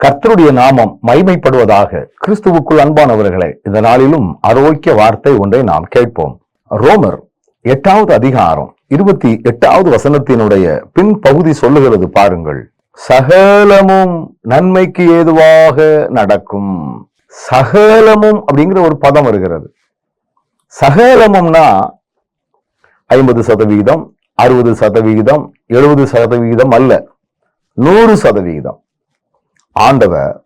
கர்த்தருடைய நாமம் மைமைப்படுவதாக கிறிஸ்துவுக்குள் அன்பானவர்களே இந்த நாளிலும் ஆரோக்கிய வார்த்தை ஒன்றை நாம் கேட்போம். ரோமர் எட்டாவது அதிகாரம் இருபத்தி எட்டாவது வசனத்தினுடைய பின் பகுதி சொல்லுகிறது பாருங்கள். சகலமும் நன்மைக்கு ஏதுவாக நடக்கும். சகலமும் அப்படிங்கிற ஒரு பதம் வருகிறது. சகலமும்னா ஐம்பது சதவிகிதம் அறுபது சதவிகிதம் எழுபது சதவிகிதம் அல்ல நூறு சதவிகிதம் ஆண்டவர்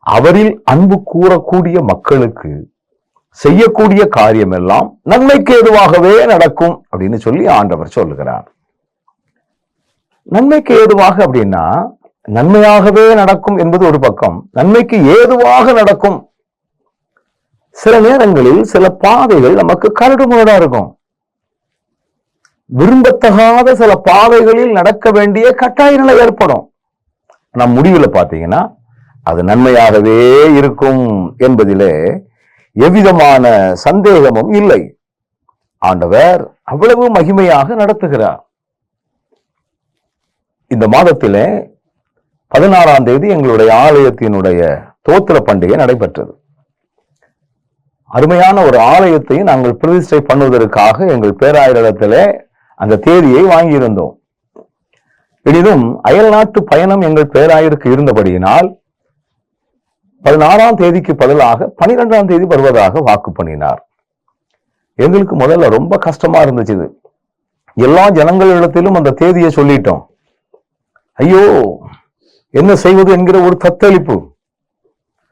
அவரில் அன்பு கூறக்கூடிய மக்களுக்கு செய்யக்கூடிய காரியம் எல்லாம் நன்மைக்கு ஏதுவாகவே நடக்கும் அப்படின்னு சொல்லி ஆண்டவர் சொல்லுகிறார். நன்மைக்கு ஏதுவாக அப்படின்னா நன்மையாகவே நடக்கும் என்பது ஒரு பக்கம் நன்மைக்கு ஏதுவாக நடக்கும். சில நேரங்களில் சில பாதைகள் நமக்கு கரடுமுரடா இருக்கும். விரும்பத்தகாத சில பாதைகளில் நடக்க வேண்டிய கட்டாய நிலை ஏற்படும். நம் முடிவில் பார்த்தீங்கன்னா அது நன்மையாகவே இருக்கும் என்பதிலே எவ்விதமான சந்தேகமும் இல்லை. ஆண்டவர் அவ்வளவு மகிமையாக நடத்துகிறார். இந்த மாதத்திலே பதினாறாம் தேதி எங்களுடைய ஆலயத்தினுடைய தோத்திர பண்டிகை நடைபெற்றது. அருமையான ஒரு ஆலயத்தை நாங்கள் பிரதிஷ்டை பண்ணுவதற்காக எங்கள் பேராயரிடத்திலே அந்த தேதியை வாங்கியிருந்தோம். எனினும் அயல் நாட்டு பயணம் எங்கள் பேராயருக்கு இருந்தபடியினால் பதினாறாம் தேதிக்கு பதிலாக பனிரெண்டாம் தேதி வருவதாக வாக்கு பண்ணினார். எங்களுக்கு முதல்ல ரொம்ப கஷ்டமா இருந்துச்சு இது. எல்லா ஜனங்களிடத்திலும் அந்த தேதியை சொல்லிட்டோம். ஐயோ என்ன செய்வது என்கிற ஒரு தத்தளிப்பு.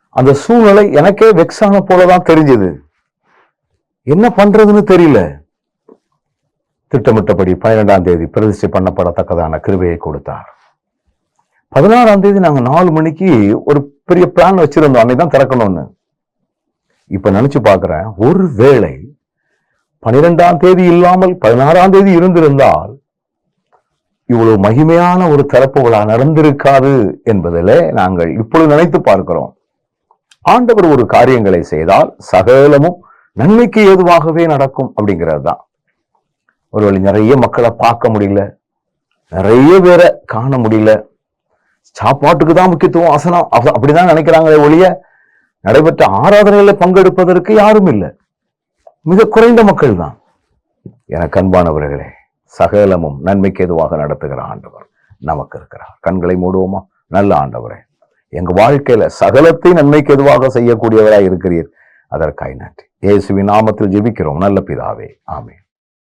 அந்த சூழ்நிலை எனக்கே வெக்ஸான போலதான் தெரிஞ்சது. என்ன பண்றதுன்னு தெரியல. திட்டமிட்டபடி பன்னிரெண்டாம் தேதி பிரதிஷ்டை பண்ணப்படத்தக்கதான கிருபையை கொடுத்தார். பதினாறாம் தேதி நாங்க நாலு மணிக்கு ஒரு பெரிய பிளான் வச்சிருந்தோம். அன்னைக்கு தான் திறக்கணும்னு. இப்போ நினைச்சு பார்க்குறேன் ஒரு வேளை பனிரெண்டாம் தேதி இல்லாமல் பதினாறாம் தேதி இருந்திருந்தால் இவ்வளவு மகிமையான ஒரு திறப்பு விழா நடந்திருக்காது என்பதிலே நாங்கள் இப்பொழுது நினைத்து பார்க்கிறோம். ஆண்டவர் ஒரு காரியங்களை செய்தால் சகலமும் நன்மைக்கு ஏதுவாகவே நடக்கும் அப்படிங்கிறது தான் ஒரு வழி. நிறைய மக்களை பார்க்க முடியல. நிறைய பேரை காண முடியல. சாப்பாட்டுக்கு தான் முக்கியத்துவம் அசனம் அப்படிதான் நினைக்கிறாங்களே ஒழிய நடைபெற்ற ஆராதனையில பங்கெடுப்பதற்கு யாரும் இல்லை. மிக குறைந்த மக்கள் தான். எனக்கு அன்பானவர்களே சகலமும் நன்மைக்கு எதுவாக நடத்துகிற ஆண்டவர் நமக்கு இருக்கிறார். கண்களை மூடுவோமா? நல்ல ஆண்டவரே எங்க வாழ்க்கையில சகலத்தை நன்மைக்கு எதுவாக செய்யக்கூடியவராய் இருக்கிறீர். அதற்காய் நன்றி. இயேசுவின் நாமத்தில் ஜெபிக்கிறோம். நல்ல பிதாவே. ஆமே